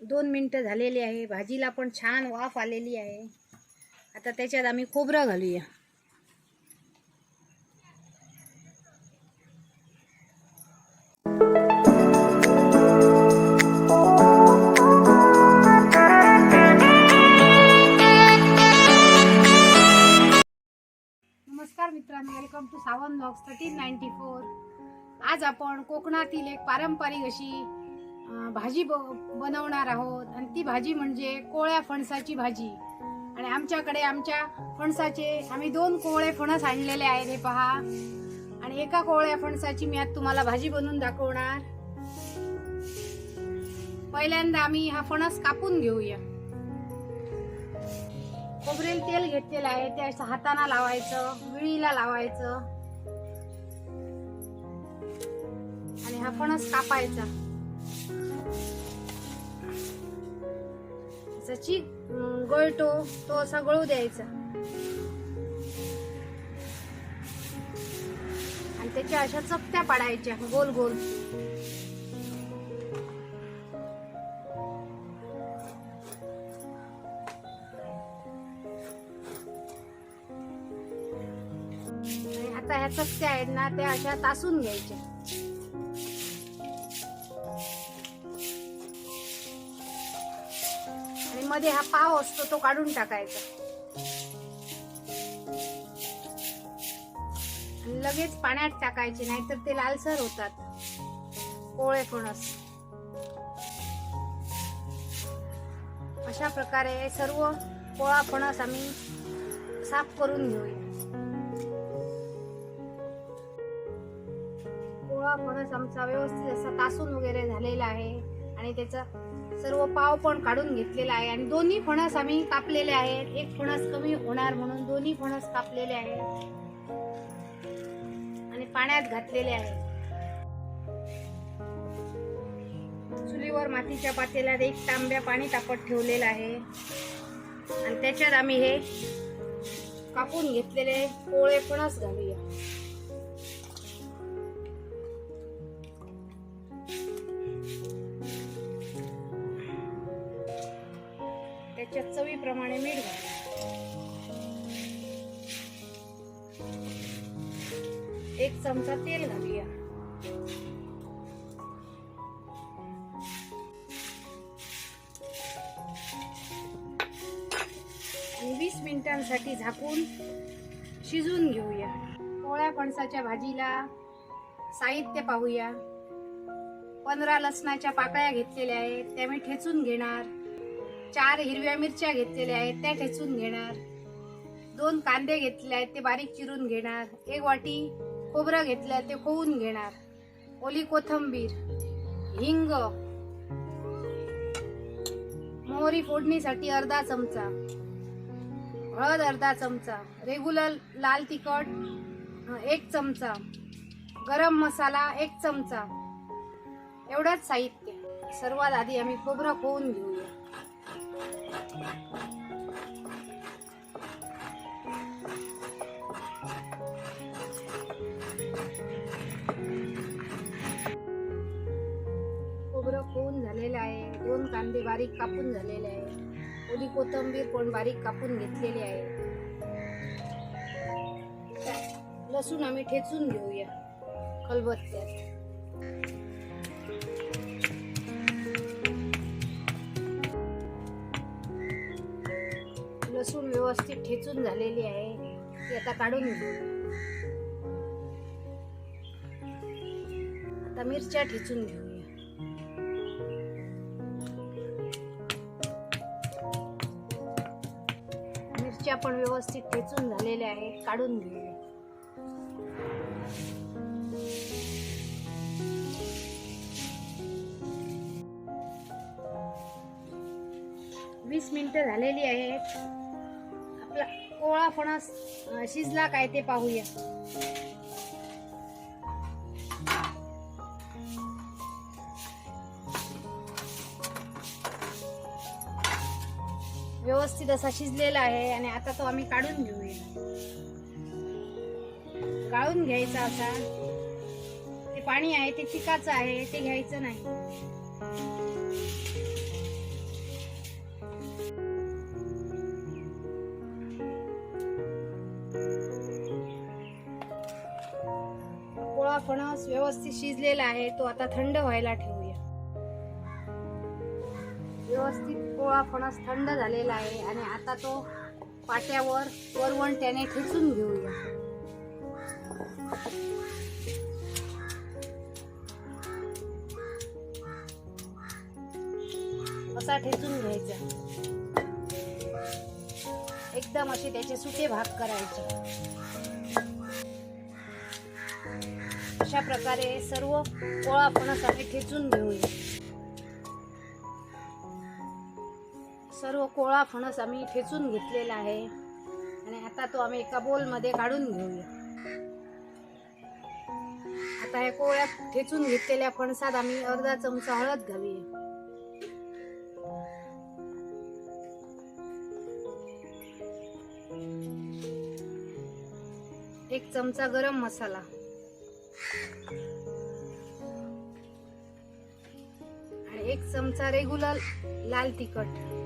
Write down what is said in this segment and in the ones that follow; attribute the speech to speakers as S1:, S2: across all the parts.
S1: दोन मिनटं झालेली आहे. भाजीला पण छान वाफ आलेली आहे. आता त्याच्यात आम्ही खोबरं घालूया. नमस्कार मित्रांनो welcome to Sawan blogs thirteen ninety four आज आपण कोकणातील एक पारंपरिक अशी भाजी ब बनवणार आहोत. आणि ती भाजी म्हणजे कोळ्या फणसाची भाजी. आणि आमच्याकडे आमच्या फणसाचे आम्ही दोन कोवळे फणस आणलेले आहेत हे पहा. आणि एका कोवळ्या फणसाची मी आज तुम्हाला भाजी बनवून दाखवणार. पहिल्यांदा आम्ही हा फणस कापून घेऊया. खोबरेल तेल घेतलेलं आहे ते असं हाताना लावायचं विळीला लावायचं. आणि हा फणस कापायचा. जशी गळतो तो असा गळू द्यायचा. आणि त्याच्या अशा चपट्या पाडायच्या गोल गोल. आता ह्या चकत्या आहेत ना त्या अशा तासून घ्यायच्या. मध्ये हा पाव असतो तो काढून टाकायचा. लगेच पाण्यात टाकायचे नाहीतर ते लालसर होतात. पोळे फणस अशा प्रकारे सर्व पोळा फणस आम्ही साफ करून घेऊया. पोळा फणस आमचा व्यवस्थित असा तासून वगैरे झालेला आहे. आणि त्याचा सर्व पाव पण काढून घेतलेला आहे आणि दोन्ही फणस आम्ही कापलेले आहेत. एक फणस कमी होणार म्हणून दोन्ही फणस कापलेले आहेत. आणि पाण्यात घातलेले आहेत. चुलीवर मातीच्या पातेल्यात एक तांब्या पाणी तापत ठेवलेलं आहे. आणि त्याच्यात आम्ही हे कापून घेतलेले पोळे फणस घालूया. त्याच्या चवीप्रमाणे मीठ घाला. एक चमचा तेल घालूया. आणि वीस मिनिटांसाठी झाकून शिजवून घेऊया. पोळ्या फणसाच्या भाजीला साहित्य पाहूया. पंधरा लसणाच्या पाकळ्या घेतलेल्या आहेत त्या मी ठेचून घेणार. चार हिरव्या मिरच्या घेतलेल्या आहेत त्या ठेचून घेणार. दोन कांदे घेतले आहेत ते बारीक चिरून घेणार. एक वाटी खोबरं घेतलं आहे ते खोवून घेणार. ओली कोथंबीर हिंग मोहरी फोडणीसाठी अर्धा चमचा हळद अर्धा चमचा रेग्युलर लाल तिखट एक चमचा गरम मसाला एक चमचा. एवढंच साहित्य. सर्वात आधी आम्ही खोबरं खोवून घेऊया. झालेला आहे. दोन कांदे बारीक कापून झालेले आहे. ओली कोथंबीर पण बारीक कापून घेतलेली आहे. लसूण आम्ही ठेचून घेऊया. खलबत्त्यात. लसूण व्यवस्थित ठेचून झालेली आहे. ती आता काढून घेऊ. आता मिरच्या ठेचून घेऊ. व्यवस्थित ठेचून झालेले आहे काढून घेऊया. वीस मिनटं झालेली आहेत. आपला कोळा फणस शिजला काय ते पाहूया. व्यवस्थित असा शिजलेला आहे आणि आता तो आम्ही काढून घेऊया. काढून घ्यायचा असा. ते पाणी आहे ते पिकाचं आहे ते घ्यायचं नाही. पोळा फणस व्यवस्थित शिजलेला आहे तो आता थंड व्हायला ठेवूया. व्यवस्थित कोळा फणस थंड झालेला आहे आणि आता तो पाट्यावर वरवंट्याने ठेचून घेऊया. असा ठेचून घ्यायचा. एकदम असे त्याचे सुटे भाग करायचे. अशा प्रकारे सर्व पोळा फणस आम्ही ठेचून घेऊया. कोळा फणस आम्ही ठेचून घेतलेला आहे. आणि आता तो आम्ही एका बोलमध्ये काढून घेऊया. आता ह्या कोळ्यात ठेचून घेतलेल्या फणसात आम्ही अर्धा चमचा हळद घालूया. एक चमचा गरम मसाला. आणि एक चमचा रेग्युलर लाल तिखट.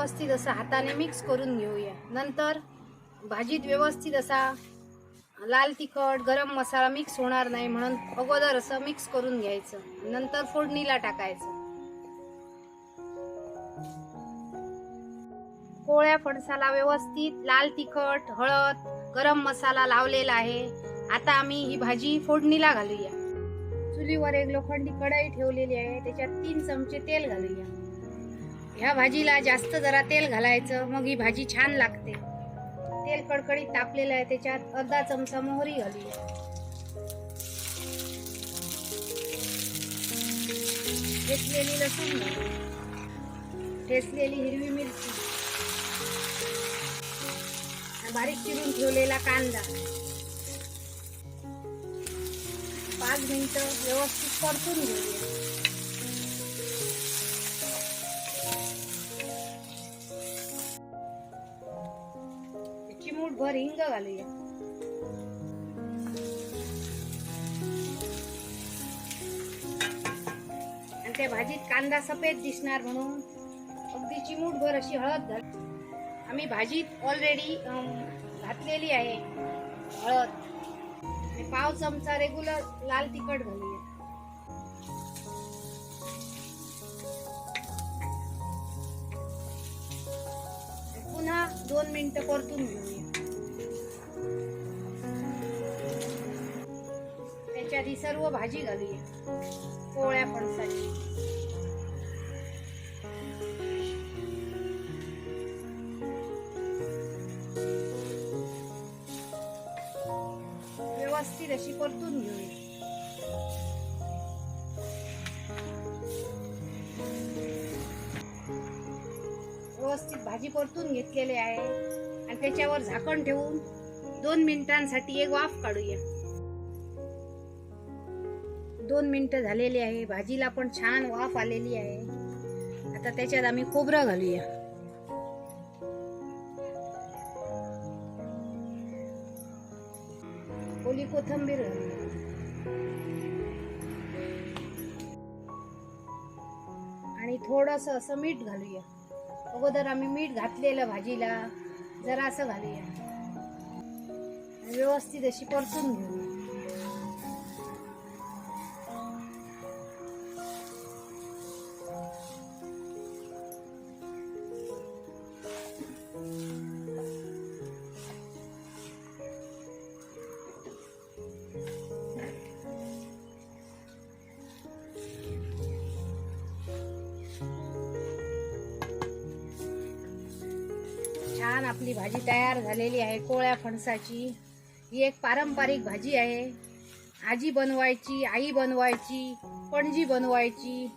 S1: व्यवस्थित असा हाताने मिक्स करून घेऊया. नंतर भाजीत व्यवस्थित असा लाल तिखट गरम मसाला मिक्स होणार नाही म्हणून अगोदर असं मिक्स करून घ्यायचं. नंतर फोडणीला टाकायचं. पोळ्या फणसाला व्यवस्थित लाल तिखट हळद गरम मसाला लावलेला आहे. आता आम्ही ही भाजी फोडणीला घालूया. चुलीवर एक लोखंडी कढई ठेवलेली आहे. त्याच्यात तीन चमचे तेल घालूया. ह्या भाजीला जास्त जरा तेल घालायचं मग ही भाजी छान लागते. तेल कडकडीत तापलेलं आहे त्याच्यात अर्धा चमचा मोहरी घालूया ठेसलेली लसूण ठेसलेली हिरवी मिरची. बारीक चिरून ठेवलेला कांदा. पाच मिनिटं व्यवस्थित परतून घेऊया. भर हिंग घालूया. आणि त्या भाजीत कांदा सफेद दिसणार म्हणून. अगदी चिमूटभर अशी हळद घाल. आम्ही भाजीत ऑलरेडी घातलेली आहे हळद. आणि पाव चमचा रेग्युलर लाल तिखट घालूया. पुन्हा दोन मिनिटं परतून घेऊया. आधी सर्व भाजी घालूया पोळ्या फणसाची व्यवस्थित अशी परतून घेऊया व्यवस्थित भाजी परतून घेतलेली आहे. आणि त्याच्यावर झाकण ठेवून दोन मिनिटांसाठी एक वाफ काढूया. दोन मिनटं झालेली आहे. भाजीला पण छान वाफ आलेली आहे. आता त्याच्यात आम्ही खोबरं घालूया. ओली कोथंबीर. घालूया आणि थोडस असं मीठ घालूया. अगोदर आम्ही मीठ घातलेलं भाजीला. जरा असं घालूया. व्यवस्थित अशी परतून घेऊया. आपली भाजी तयार झालेली आहे कोळ्या फणसाची. ही एक पारंपरिक भाजी आहे. आजी बनवायची आई बनवायची पणजी बनवायची.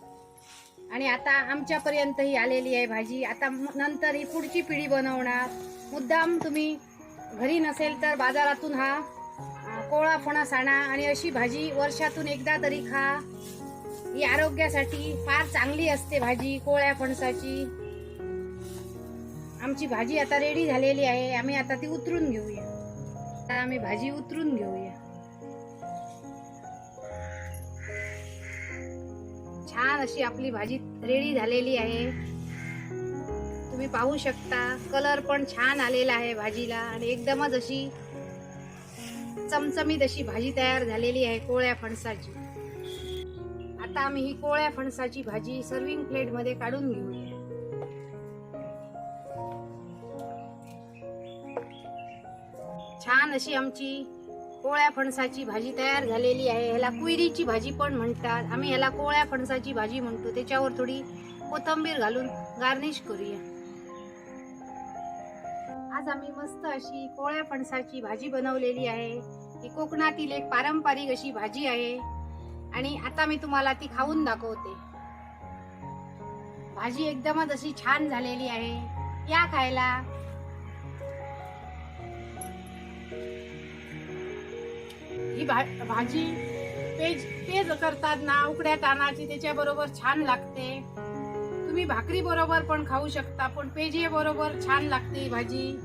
S1: आणि आता आमच्यापर्यंत ही आलेली आहे भाजी. आता नंतर ही पुढची पिढी बनवणार. मुद्दाम तुम्ही घरी नसेल तर बाजारातून हा कोळा फणस आणा आणि अशी भाजी वर्षातून एकदा तरी खा. ही आरोग्यासाठी फार चांगली असते भाजी कोळ्या फणसाची. आमची भाजी आता रेडी झालेली आहे. आम्ही आता ती उतरून घेऊया. आता आम्ही भाजी उतरून घेऊया. छान अशी आपली भाजी रेडी झालेली आहे. तुम्ही पाहू शकता कलर पण छान आलेला आहे भाजीला. आणि एकदमच अशी चमचमीत अशी भाजी तयार झालेली आहे कोळ्या फणसाची. आता आम्ही ही कोळ्या फणसाची भाजी सर्विंग प्लेटमध्ये काढून घेऊया. छान अशी आमची कोळ्या फणसाची भाजी तयार झालेली आहे. ह्याला कुयरीची भाजी पण म्हणतात. आम्ही ह्याला कोळ्या फणसाची भाजी म्हणतो. त्याच्यावर थोडी कोथंबीर घालून गार्निश करूया. आज आम्ही मस्त अशी कोळ्या फणसाची भाजी बनवलेली आहे. ही कोकणातील एक पारंपरिक अशी भाजी आहे. आणि आता मी तुम्हाला ती खाऊन दाखवते. भाजी एकदमच अशी छान झालेली आहे. या खायला
S2: ही भा- भाजी पेज पेज करतात ना उकड्या तानाची त्याच्याबरोबर छान लागते. तुम्ही भाकरी बरोबर पण खाऊ शकता पण पेजे बरोबर छान लागते ही भाजी.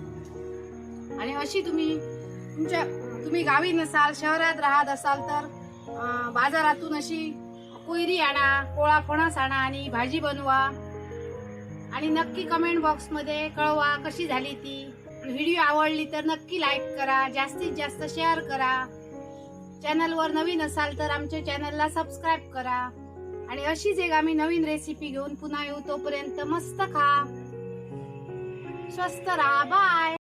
S2: आणि अशी तुम्ही तुमच्या तुम्ही गावी नसाल शहरात राहत असाल तर बाजारातून अशी कोयरी आणा कोळा फणस आणा आणि भाजी बनवा. आणि नक्की कमेंट बॉक्समध्ये कळवा कशी झाली ती. व्हिडिओ आवडली तर नक्की लाईक करा जास्तीत जास्त शेअर करा. चॅनलवर नवीन असाल तर आमच्या चॅनलला सबस्क्राईब करा. आणि अशीच एक आम्ही नवीन रेसिपी घेऊन पुन्हा येऊ तोपर्यंत मस्त खा. स्वस्त राहा. बाय